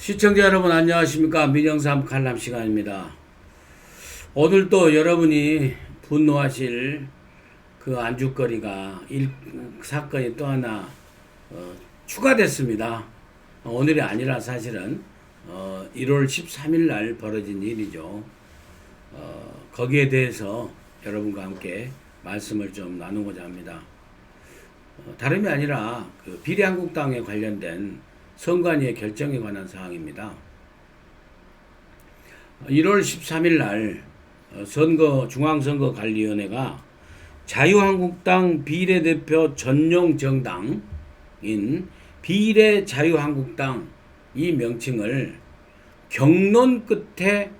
시청자 여러분 안녕하십니까 민영삼 칼남 시간입니다. 오늘도 여러분이 분노하실 그 안주거리가 일, 사건이 또 하나 어, 추가됐습니다. 어, 오늘이 아니라 사실은 어, 1월 13일 날 벌어진 일이죠. 어, 거기에 대해서 여러분과 함께 말씀을 좀 나누고자 합니다. 어, 다름이 아니라 그 비례한국당에 관련된 선관위의 결정에 관한 사항입니다. 1월 13일 날 어, 선거 중앙선거관리위원회가 자유한국당 비례대표 전용 정당인 비례 자유한국당 이 명칭을 경론 끝에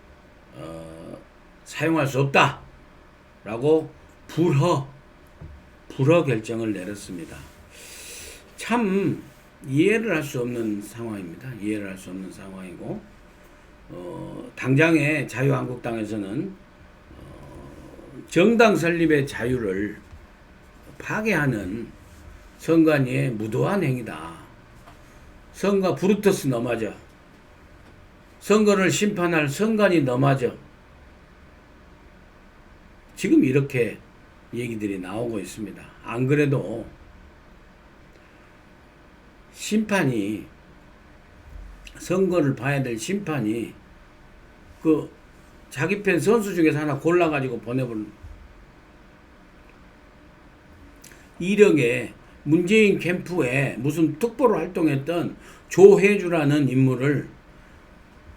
어, 사용할 수 없다라고 불허 불허 결정을 내렸습니다. 참 이해를 할 수 없는 상황입니다. 이해를 할 수 없는 상황이고 어, 당장의 자유한국당에서는 어, 정당 설립의 자유를 파괴하는 선관위의 무도한 행위다. 선거 브루터스 넘어져. 선거를 심판할 선관위 넘어져. 지금 이렇게 얘기들이 나오고 있습니다. 안 그래도 심판이 선거를 봐야 될 심판이 그 자기 편 선수 중에서 하나 골라가지고 보내버린 이력에 문재인 캠프에 무슨 특보로 활동했던 조혜주라는 인물을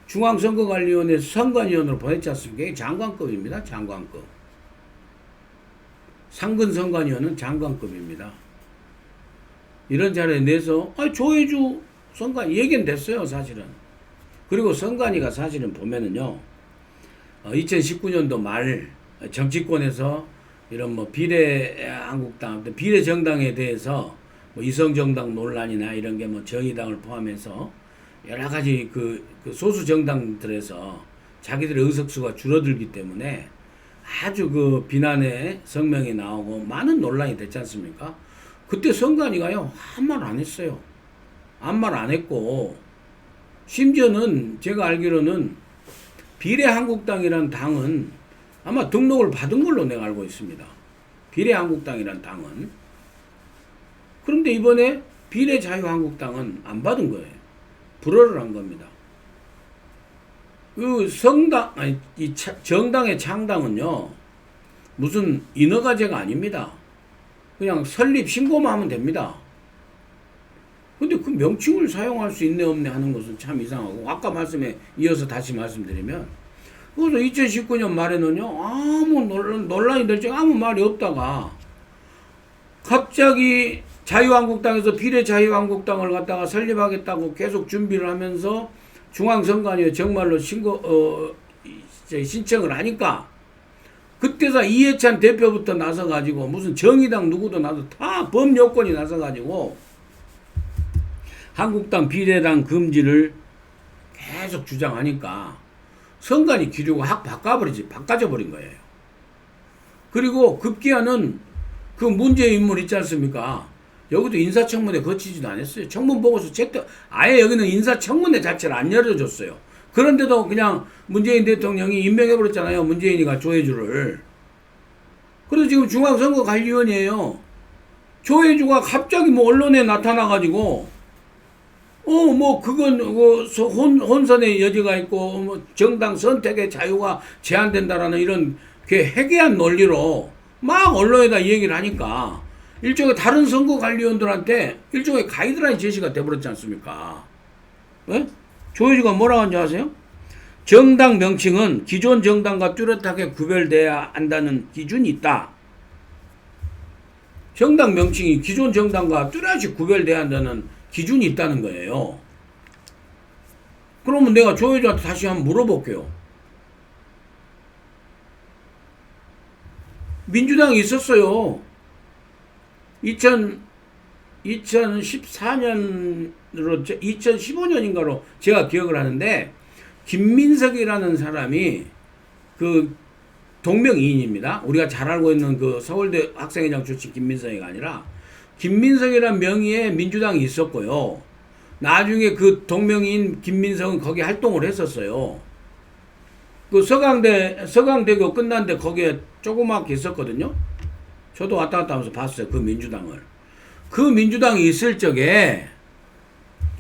중앙선거관리위원회 선관위원으로 보냈지 않습니까? 장관급입니다. 장관급. 상근 선관위원은 장관급입니다. 이런 자리에 내서 아 조혜주 선관 얘기는 됐어요 사실은 그리고 선관위가 사실은 보면은요 어, 2019년도 말 정치권에서 이런 뭐 비례 한국당 비례 정당에 대해서 뭐 이성 정당 논란이나 이런 게 뭐 정의당을 포함해서 여러 가지 그, 그 소수 정당들에서 자기들의 의석수가 줄어들기 때문에 아주 그 비난의 성명이 나오고 많은 논란이 됐지 않습니까? 그때 선관위가요 한 말 안 했어요. 아무 말 안 했고 심지어는 제가 알기로는 비례한국당이라는 당은 아마 등록을 받은 걸로 내가 알고 있습니다. 비례한국당이라는 당은 그런데 이번에 비례자유한국당은 안 받은 거예요. 불허를 한 겁니다. 그 성당 아니 이 차, 정당의 창당은요 무슨 인허가제가 아닙니다. 그냥 설립 신고만 하면 됩니다. 근데 그 명칭을 사용할 수 있네 없네 하는 것은 참 이상하고 아까 말씀에 이어서 다시 말씀드리면 그래서 2019년 말에는요 아무 논란, 논란이 될 적 아무 말이 없다가 갑자기 자유한국당에서 비례자유한국당을 갖다가 설립하겠다고 계속 준비를 하면서 중앙선관위에 정말로 신고 어, 신청을 하니까 그때서 이해찬 대표부터 나서 가지고 무슨 정의당 누구도 나서 다 범여권이 나서 가지고 한국당 비례당 금지를 계속 주장하니까 선관위 기류가 확 바꿔버리지 바꿔져 버린 거예요. 그리고 급기야는 그 문제 인물 있지 않습니까? 여기도 인사청문회 거치지도 않았어요. 청문 보고서 제때 아예 여기는 인사청문회 자체를 안 열어줬어요. 그런데도 그냥 문재인 대통령이 임명해버렸잖아요. 문재인이가 조혜주를. 그래서 지금 중앙선거관리위원회에요. 조혜주가 갑자기 뭐 언론에 나타나가지고 어 뭐 그건 뭐 혼, 혼선의 여지가 있고 뭐 정당 선택의 자유가 제한된다라는 이런 그 해괴한 논리로 막 언론에다 얘기를 하니까 일종의 다른 선거관리위원들한테 일종의 가이드라인 제시가 돼버렸지 않습니까? 예? 조혜주가 뭐라고 하는지 아세요? 정당 명칭은 기존 정당과 뚜렷하게 구별돼야 한다는 기준이 있다. 정당 명칭이 기존 정당과 뚜렷이 구별돼야 한다는 기준이 있다는 거예요. 그러면 내가 조혜주한테 다시 한번 물어볼게요. 민주당이 있었어요. 2000, 2014년으로, 2015년인가로 제가 기억을 하는데, 김민석이라는 사람이 그 동명이인입니다. 우리가 잘 알고 있는 그 서울대 학생회장 출신 김민석이가 아니라, 김민석이라는 명의의 민주당이 있었고요. 나중에 그 동명인 김민석은 거기 활동을 했었어요. 그 서강대 서강대교 끝났는데 거기에 조그맣게 있었거든요. 저도 왔다 갔다 하면서 봤어요. 그 민주당을. 그 민주당이 있을 적에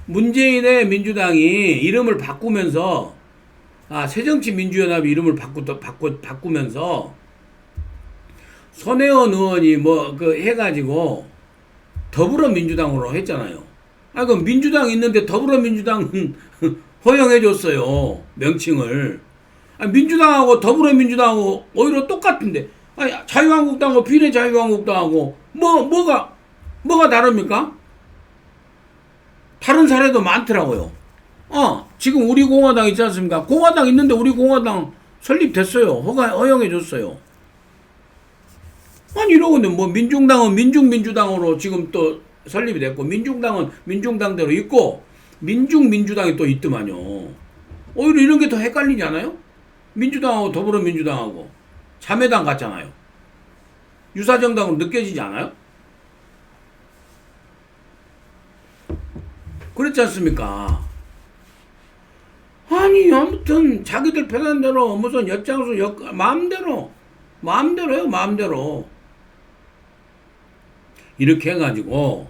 문재인의 민주당이 이름을 바꾸면서 아 새정치민주연합이 이름을 바꾸 바꾸 바꾸면서 손혜원 의원이 뭐 그 해가지고 더불어민주당으로 했잖아요. 아 그 민주당 있는데 더불어민주당은 허용해줬어요 명칭을. 아, 민주당하고 더불어민주당하고 오히려 똑같은데 아니, 자유한국당하고 비례자유한국당하고 뭐 뭐가 뭐가 다릅니까? 다른 사례도 많더라고요. 어, 지금 우리 공화당 있지 않습니까? 공화당 있는데 우리 공화당 설립됐어요. 허가, 허용해줬어요. 아니, 이러고는 뭐 민중당은 민중민주당으로 지금 또 설립이 됐고, 민중당은 민중당대로 있고, 민중민주당이 또 있더만요. 오히려 이런 게 더 헷갈리지 않아요? 민주당하고 더불어민주당하고 자매당 같잖아요. 유사정당으로 느껴지지 않아요? 그렇지 않습니까? 아니 아무튼 자기들 편한 대로 무슨 엿장수 엿 마음대로 마음대로요 마음대로 이렇게 해가지고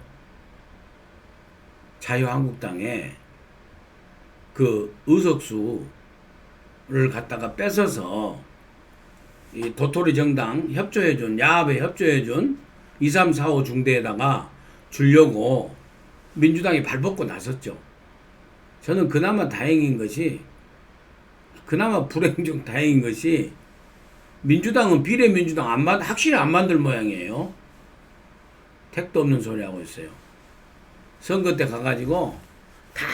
자유한국당에 그 의석수를 갖다가 뺏어서 이 도토리 정당 협조해준 야합에 협조해준 2, 3, 4, 5 중대에다가 주려고 민주당이 발벗고 나섰죠. 저는 그나마 다행인 것이 그나마 불행 중 다행인 것이 민주당은 비례민주당 안 만, 확실히 안 만들 모양이에요. 택도 없는 소리 하고 있어요. 선거 때 가가지고 다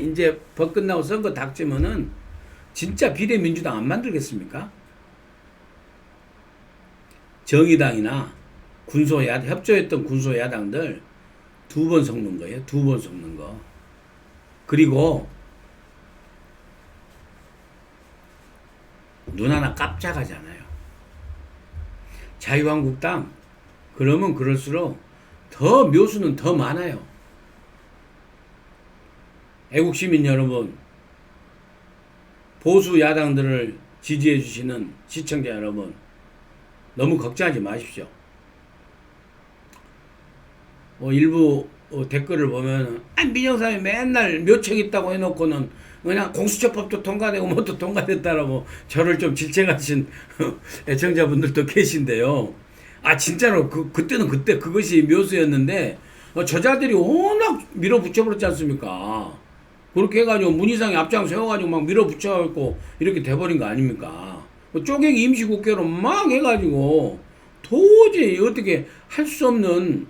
이제 법 끝나고 선거 닥치면은 진짜 비례민주당 안 만들겠습니까? 정의당이나 군소야 협조했던 군소야당들 두 번 섞는 거예요. 두 번 섞는 거. 그리고 눈 하나 깜짝하잖아요. 자유한국당 그러면 그럴수록 더 묘수는 더 많아요. 애국 시민 여러분, 보수 야당들을 지지해 주시는 시청자 여러분, 너무 걱정하지 마십시오. 뭐 일부 어, 댓글을 보면 아, 민영사이 맨날 묘책 있다고 해놓고는 그냥 공수처법도 통과되고 뭐도 통과됐다라고 저를 좀 질책하신 애청자분들도 계신데요. 아 진짜로 그 그때는 그때 그것이 묘수였는데 어, 저자들이 워낙 밀어붙여버렸지 않습니까? 그렇게 해가지고 문희상이 앞장 세워가지고 막 밀어붙여갖고 이렇게 돼버린 거 아닙니까? 뭐 쪼개기 임시국회로 막 해가지고 도저히 어떻게 할 수 없는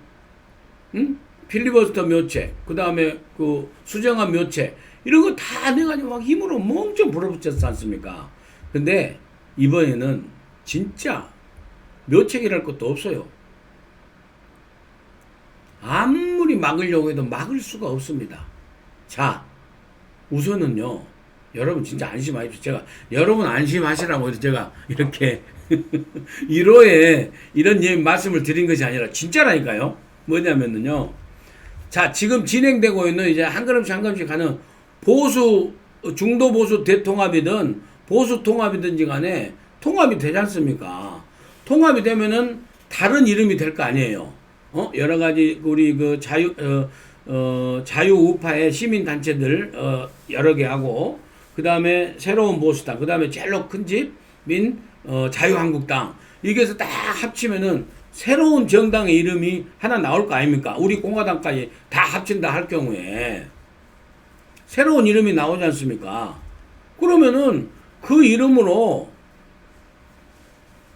응? 필리버스터 묘책, 그 다음에 그 수정한 묘책, 이런 거 다 내가지고 막 힘으로 멍청 불어붙였지 않습니까? 근데 이번에는 진짜 묘책이랄 것도 없어요. 아무리 막으려고 해도 막을 수가 없습니다. 자, 우선은요, 여러분 진짜 안심하십시오. 제가 여러분 안심하시라고 해서 제가 이렇게 1호에 이런 예- 말씀을 드린 것이 아니라 진짜라니까요. 뭐냐면은요. 자, 지금 진행되고 있는 이제 한 걸음씩 한 걸음씩 가는 보수, 중도 보수 대통합이든 보수 통합이든지 간에 통합이 되지 않습니까? 통합이 되면은 다른 이름이 될 거 아니에요. 어? 여러 가지 우리 그 자유, 어, 어, 자유 우파의 시민 단체들 어, 여러 개 하고 그 다음에 새로운 보수당, 그 다음에 제일로 큰 집민 어, 자유한국당 이게 해서 딱 합치면은 새로운 정당의 이름이 하나 나올 거 아닙니까? 우리 공화당까지 다 합친다 할 경우에 새로운 이름이 나오지 않습니까? 그러면은 그 이름으로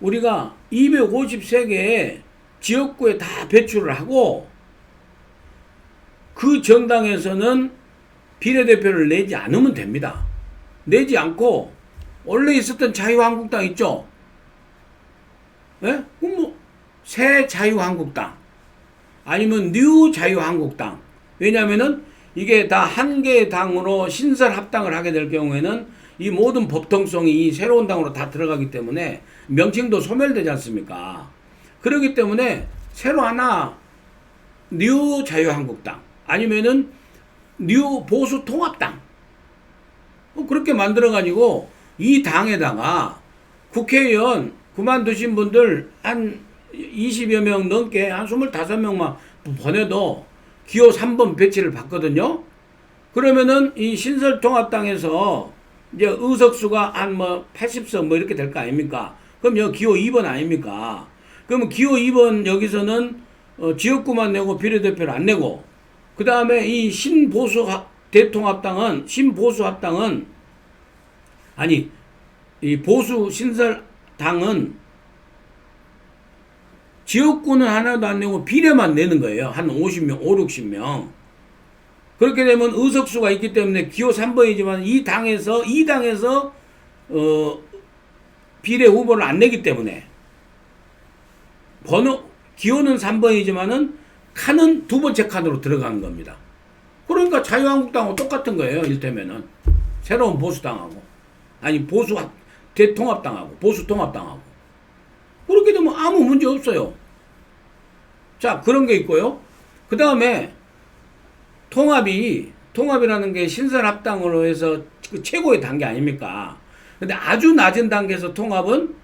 우리가 253개의 지역구에 다 배출을 하고 그 정당에서는 비례대표를 내지 않으면 됩니다. 내지 않고 원래 있었던 자유한국당 있죠? 예? 새 자유한국당 아니면 뉴 자유한국당 왜냐면은 이게 다 한 개의 당으로 신설 합당을 하게 될 경우에는 이 모든 법통성이 이 새로운 당으로 다 들어가기 때문에 명칭도 소멸되지 않습니까? 그렇기 때문에 새로 하나 뉴 자유한국당 아니면은 뉴 보수 통합당 뭐 그렇게 만들어 가지고 이 당에다가 국회의원 그만두신 분들 한 20여 명 넘게 한 25명만 보내도 기호 3번 배치를 받거든요. 그러면은 이 신설통합당에서 이제 의석수가 한 뭐 80석 뭐 이렇게 될 거 아닙니까? 그럼 여기 기호 2번 아닙니까? 그러면 기호 2번 여기서는 어, 지역구만 내고 비례대표를 안 내고 그 다음에 이 신보수 하- 대통합당은 신보수 합당은 아니 이 보수 신설당은 지역구는 하나도 안 내고 비례만 내는 거예요. 한 50명, 5, 60명. 그렇게 되면 의석수가 있기 때문에 기호 3번이지만 이 당에서 이 당에서 어 비례 후보를 안 내기 때문에 번호 기호는 3번이지만은 칸은 두 번째 칸으로 들어간 겁니다. 그러니까 자유한국당하고 똑같은 거예요. 일테면은 새로운 보수당하고 아니 보수 대통합당하고 보수 통합당하고 그렇게 되면 아무 문제 없어요. 자 그런 게 있고요. 그 다음에 통합이 통합이라는 게 신설합당으로 해서 그 최고의 단계 아닙니까? 근데 아주 낮은 단계에서 통합은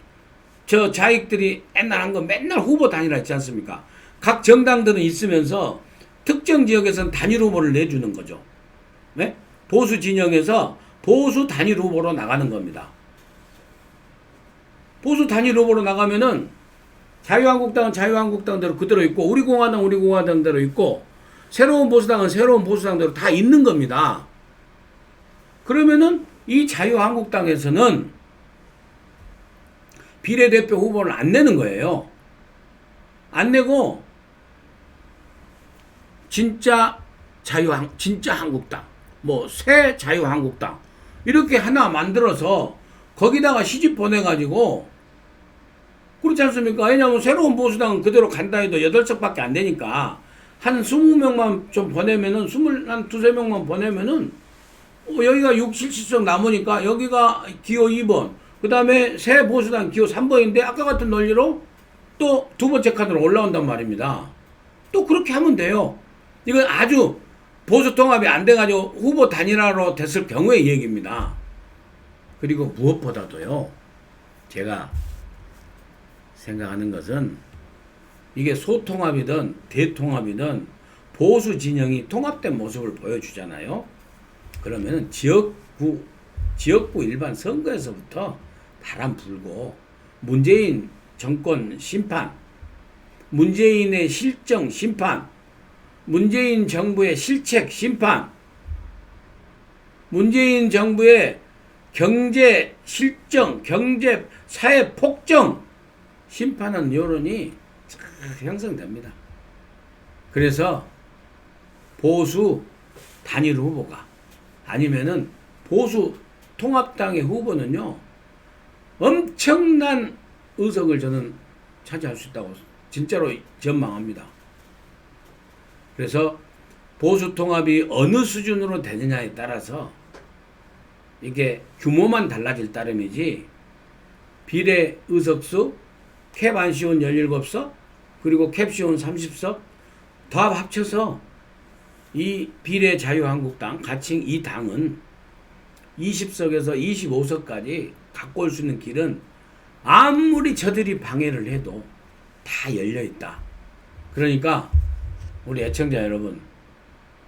저 자익들이 옛날 한 거 맨날 후보 단일화 있지 않습니까? 각 정당들은 있으면서 특정 지역에서는 단일 후보를 내주는 거죠. 네? 보수 진영에서 보수 단일 후보로 나가는 겁니다. 보수 단일 후보로 나가면은 자유한국당은 자유한국당대로 그대로 있고 우리 공화당 우리 공화당대로 있고 새로운 보수당은 새로운 보수당대로 다 있는 겁니다. 그러면은 이 자유한국당에서는 비례대표 후보를 안 내는 거예요. 안 내고 진짜 자유 한 진짜 한국당 뭐 새 자유한국당 이렇게 하나 만들어서 거기다가 시집 보내가지고 그렇지 않습니까? 왜냐하면 새로운 보수당은 그대로 간다 해도 여덟 석밖에 안 되니까 한 스무 명만 좀 보내면은 스물 한 두세 명만 보내면은 어, 여기가 6, 70석 남으니까 여기가 기호 2번 그 다음에 새 보수당 기호 3번인데 아까 같은 논리로 또 두 번째 칸으로 올라온단 말입니다. 또 그렇게 하면 돼요. 이건 아주 보수 통합이 안 돼가지고 후보 단일화로 됐을 경우의 얘기입니다. 그리고 무엇보다도요, 제가 생각하는 것은 이게 소통합이든 대통합이든 보수 진영이 통합된 모습을 보여주잖아요. 그러면 지역구 지역구 일반 선거에서부터 바람 불고 문재인 정권 심판, 문재인의 실정 심판, 문재인 정부의 실책 심판, 문재인 정부의 경제 실정, 경제 사회 폭정 심판하는 여론이 잘 형성됩니다. 그래서 보수 단일 후보가 아니면은 보수 통합당의 후보는요 엄청난 의석을 저는 차지할 수 있다고 진짜로 전망합니다. 그래서 보수 통합이 어느 수준으로 되느냐에 따라서 이게 규모만 달라질 따름이지 비례 의석수 캡 안시온 17석 그리고 캡시온 30석 다 합쳐서 이 비례 자유한국당 가칭 이 당은 20석에서 25석까지 갖고 올 수 있는 길은 아무리 저들이 방해를 해도 다 열려 있다. 그러니까 우리 애청자 여러분,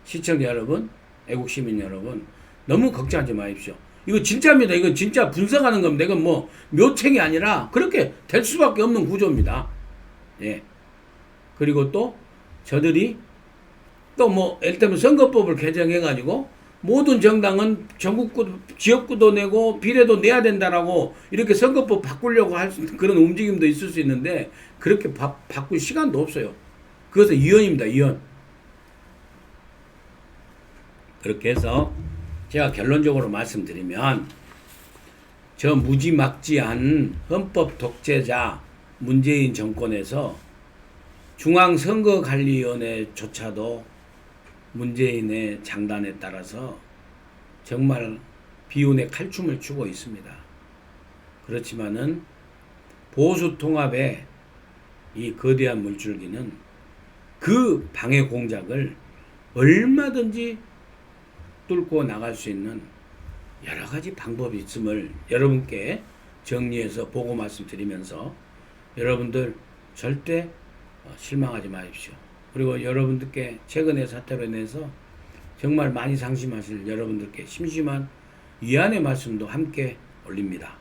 시청자 여러분, 애국 시민 여러분 너무 걱정하지 마십시오. 이거 진짜입니다. 이거 진짜 분석하는 겁니다. 이건 뭐 묘책이 아니라 그렇게 될 수밖에 없는 구조입니다. 예. 그리고 또 저들이 또 뭐 예를 들면 선거법을 개정해 가지고 모든 정당은 전국구 지역구도 내고 비례도 내야 된다라고 이렇게 선거법 바꾸려고 할 수 있는 그런 움직임도 있을 수 있는데 그렇게 바, 바꿀 시간도 없어요. 그것은 위헌입니다. 위헌. 그렇게 해서 제가 결론적으로 말씀드리면 저 무지막지한 헌법 독재자 문재인 정권에서 중앙선거관리위원회조차도 문재인의 장단에 따라서 정말 비운의 칼춤을 추고 있습니다. 그렇지만은 보수 통합의 이 거대한 물줄기는 그 방해 공작을 얼마든지 뚫고 나갈 수 있는 여러 가지 방법이 있음을 여러분께 정리해서 보고 말씀드리면서 여러분들 절대 어, 실망하지 마십시오. 그리고 여러분들께 최근의 사태로 인해서 정말 많이 상심하실 여러분들께 심심한 위안의 말씀도 함께 올립니다.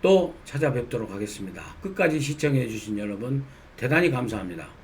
또 찾아뵙도록 하겠습니다. 끝까지 시청해 주신 여러분 대단히 감사합니다.